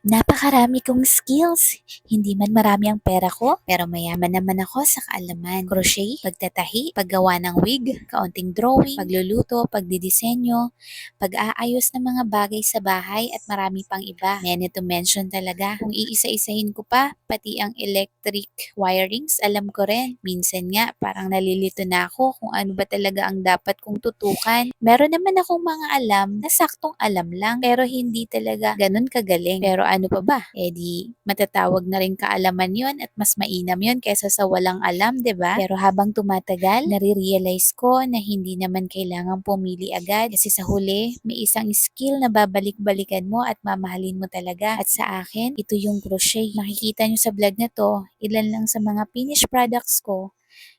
Napakarami kong skills. Hindi man marami ang pera ko, pero mayaman naman ako sa kaalaman. Crochet, pagtatahi, paggawa ng wig, kaunting drawing, pagluluto, pagdidisenyo, pag-aayos ng mga bagay sa bahay at marami pang iba. Many to mention talaga. Kung iisa-isahin ko pa, pati ang electric wirings, alam ko rin. Minsan nga, parang nalilito na ako kung ano ba talaga ang dapat kong tutukan. Meron naman akong mga alam na saktong alam lang, pero hindi talaga ganun kagaling. Pero ano pa ba? Eh di, matatawag na rin kaalaman yon at mas mainam yon kaysa sa walang alam, ba? Pero habang tumatagal, nare-realize ko na hindi naman kailangang pumili agad kasi sa huli, may isang skill na babalik-balikan mo at mamahalin mo talaga. At sa akin, ito yung crochet. Makikita nyo sa vlog na to, ilan lang sa mga finished products ko,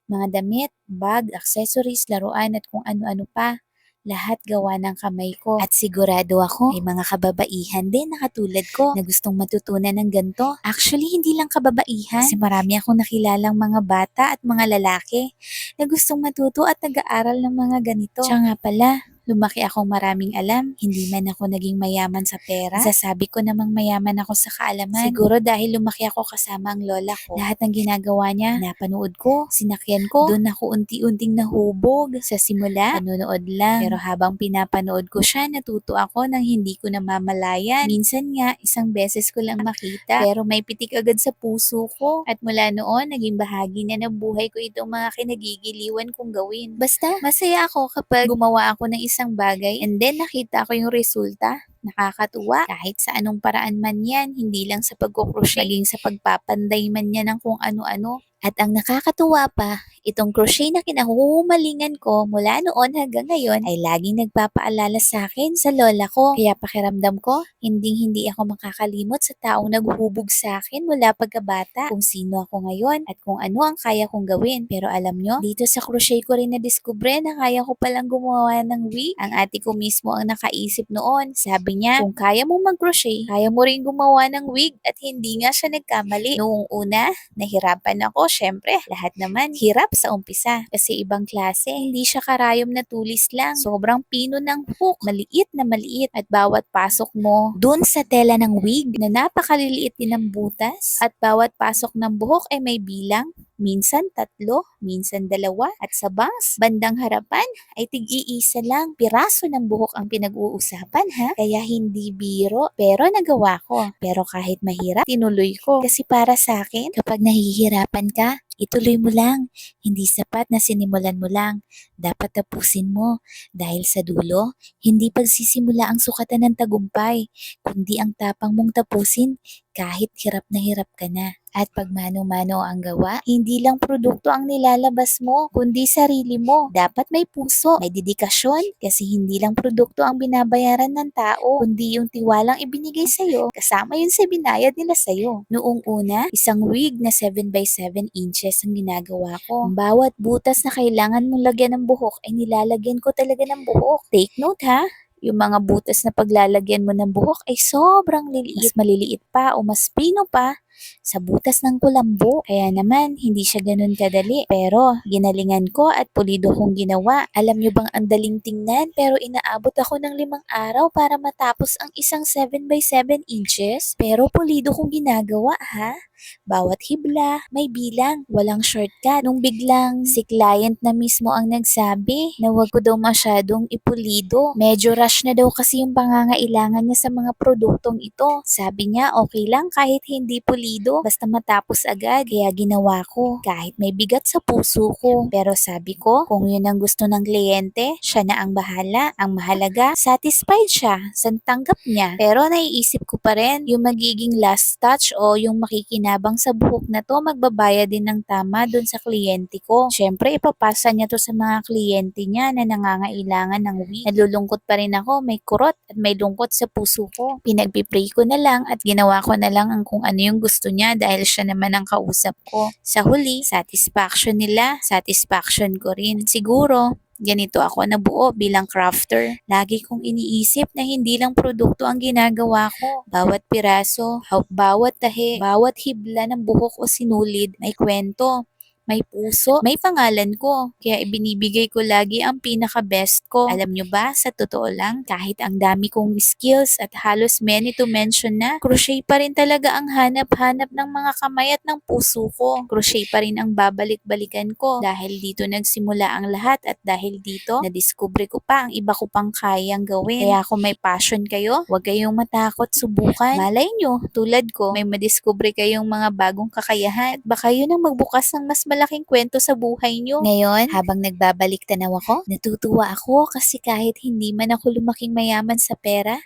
mga damit, bag, accessories, laruan at kung ano-ano pa. Lahat gawa ng kamay ko. At sigurado ako, may mga kababaihan din na katulad ko na gustong matutunan ng ganito. Actually, hindi lang kababaihan. Kasi marami akong nakilalang mga bata at mga lalaki na gustong matuto at nag-aaral ng mga ganito. Siya nga pala, lumaki akong maraming alam, hindi man ako naging mayaman sa pera. Sasabi ko namang mayaman ako sa kaalaman. Siguro dahil lumaki ako kasama ang lola ko. Lahat ng ginagawa niya, napanood ko, sinakyan ko. Doon ako unti-unting nahubog. Sa simula, panonood lang. Pero habang pinapanood ko siya, natuto ako nang hindi ko namamalayan. Minsan nga, isang beses ko lang makita. Pero may pitik agad sa puso ko. At mula noon, naging bahagi na ng buhay ko itong mga kinagigiliwan kong gawin. Basta, masaya ako kapag gumawa ako ng isang bagay and then nakita ko yung resulta. Nakakatuwa. Kahit sa anong paraan man yan, hindi lang sa pagkukrochet, naging sa pagpapanday man yan ng kung ano-ano. At ang nakakatuwa pa, itong crochet na kinahuhumalingan ko mula noon hanggang ngayon ay laging nagpapaalala sa akin sa lola ko. Kaya pakiramdam ko, hindi hindi ako makakalimot sa taong naghuhubog sa akin mula pagkabata. Kung sino ako ngayon at kung ano ang kaya kong gawin. Pero alam nyo, dito sa crochet ko rin na-discover na kaya ko palang gumawa ng wig. Ang ate ko mismo ang nakaisip noon. Sabi niya, kung kaya mo mag-crochet, kaya mo rin gumawa ng wig at hindi nga siya nagkamali. Noong una, nahirapan ako syempre, lahat naman hirap sa umpisa. Kasi ibang klase, hindi siya karayom na tulis lang. Sobrang pino ng hook, maliit na maliit. At bawat pasok mo dun sa tela ng wig na napakaliliit din ng butas. At bawat pasok ng buhok ay may bilang. Minsan tatlo, minsan dalawa. At sa bangs, bandang harapan ay tig-iisa lang. Piraso ng buhok ang pinag-uusapan ha. Kaya hindi biro. Pero nagawa ko. Pero kahit mahirap, tinuloy ko. Kasi para sa akin, kapag nahihirapan ka, ituloy mo lang. Hindi sapat na sinimulan mo lang. Dapat tapusin mo. Dahil sa dulo, hindi pagsisimula ang sukatan ng tagumpay, kundi ang tapang mong tapusin kahit hirap na hirap ka na. At pag mano-mano ang gawa, hindi lang produkto ang nilalabas mo, kundi sarili mo. Dapat may puso, may dedikasyon, kasi hindi lang produkto ang binabayaran ng tao, kundi yung tiwalang ibinigay sa'yo, kasama yun sa binayad nila sa'yo. Noong una, isang wig na 7x7 inches ang ginagawa ko. Ang bawat butas na kailangan mong lagyan ng buhok ay nilalagyan ko talaga ng buhok. Take note ha, yung mga butas na paglalagyan mo ng buhok ay sobrang liliit. Mas maliliit pa o mas pino pa sa butas ng kulambo. Kaya naman, hindi siya ganun kadali. Pero, ginalingan ko at pulido kong ginawa. Alam nyo bang ang daling tingnan? Pero inaabot ako ng limang araw para matapos ang isang 7x7 inches. Pero pulido kong ginagawa ha. Bawat hibla, may bilang, walang shortcut. Nung biglang si client na mismo ang nagsabi na wag ko daw masyadong ipulido. Medyo rush na daw kasi yung pangangailangan niya sa mga produktong ito. Sabi niya okay lang kahit hindi pulido, basta matapos agad. Kaya ginawa ko kahit may bigat sa puso ko. Pero sabi ko, kung yun ang gusto ng kliyente, siya na ang bahala. Ang mahalaga, satisfied siya sa tanggap niya. Pero naiisip ko pa rin yung magiging last touch o yung makikinabang sa buhok na to, magbabayad din ng tama dun sa kliyente ko. Siyempre, ipapasa niya to sa mga kliyente niya na nangangailangan ng wig. Nalulungkot pa rin ako, may kurot at may lungkot sa puso ko. Pinagpipray ko na lang at ginawa ko na lang ang kung ano yung gusto niya dahil siya naman ang kausap ko. Sa huli, satisfaction nila, satisfaction ko rin. Siguro, ganito ako nabuo bilang crafter. Lagi kong iniisip na hindi lang produkto ang ginagawa ko. Bawat piraso, bawat tahi, bawat hibla ng buhok o sinulid, may kwento. May puso, may pangalan ko. Kaya ibinibigay ko lagi ang pinaka-best ko. Alam nyo ba, sa totoo lang, kahit ang dami kong skills at halos many to mention na, crochet pa rin talaga ang hanap-hanap ng mga kamay at ng puso ko. Crochet pa rin ang babalik-balikan ko dahil dito nagsimula ang lahat at dahil dito, nadiskubre ko pa ang iba ko pang kayang gawin. Kaya kung may passion kayo, huwag kayong matakot subukan. Malay nyo, tulad ko, may madiskubre kayong mga bagong kakayahan. At baka yun ang magbukas ng mas malaking kwento sa buhay nyo. Ngayon, habang nagbabalik tanaw ako, natutuwa ako kasi kahit hindi man ako lumaking mayaman sa pera,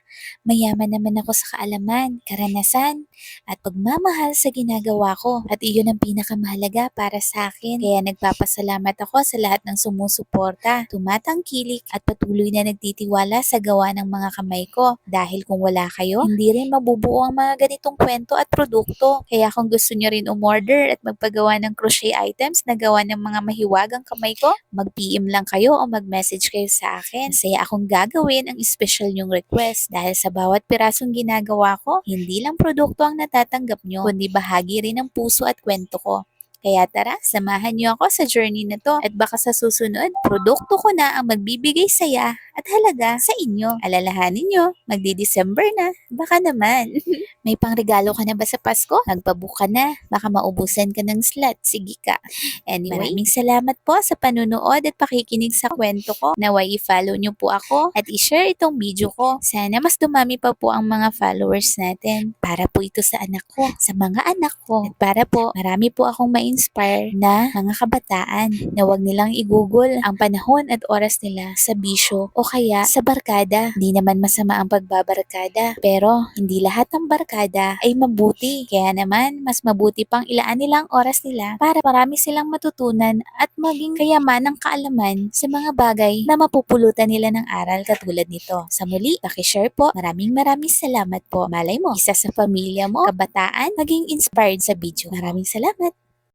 mayaman naman ako sa kaalaman, karanasan, at pagmamahal sa ginagawa ko. At iyon ang pinakamahalaga para sa akin. Kaya nagpapasalamat ako sa lahat ng sumusuporta, tumatangkilik at patuloy na nagtitiwala sa gawa ng mga kamay ko. Dahil kung wala kayo, hindi rin mabubuo ang mga ganitong kwento at produkto. Kaya kung gusto nyo rin umorder at magpagawa ng crochet items na gawa ng mga mahiwagang kamay ko, mag-PM lang kayo o mag-message kayo sa akin. Saya akong gagawin ang special nyong request dahil sa bawat pirasong ginagawa ko, hindi lang produkto ang natatanggap nyo, kundi bahagi rin ng puso at kwento ko. Kaya tara, samahan niyo ako sa journey na to at baka sa susunod, produkto ko na ang magbibigay saya at halaga sa inyo. Alalahanin nyo, magdi-December na. Baka naman. May pangregalo ka na ba sa Pasko? Magpabook ka na. Baka maubusan ka ng slot. Sige ka. Anyway, maraming salamat po sa panunood at pakikinig sa kwento ko. Naway i-follow nyo po ako at i-share itong video ko. Sana mas dumami pa po ang mga followers natin. Para po ito sa anak ko, sa mga anak ko. At para po, marami po akong ma-inspire na mga kabataan na wag nilang i-google ang panahon at oras nila sa bisyo o kaya sa barkada. Hindi naman masama ang pagbabarkada, pero hindi lahat ng barkada ay mabuti. Kaya naman, mas mabuti pang ilaan nila ang oras nila para marami silang matutunan at maging kayaman ng kaalaman sa mga bagay na mapupulutan nila ng aral katulad nito. Sa muli, pakishare po. Maraming maraming salamat po. Malay mo, isa sa pamilya mo, kabataan, maging inspired sa video. Maraming salamat.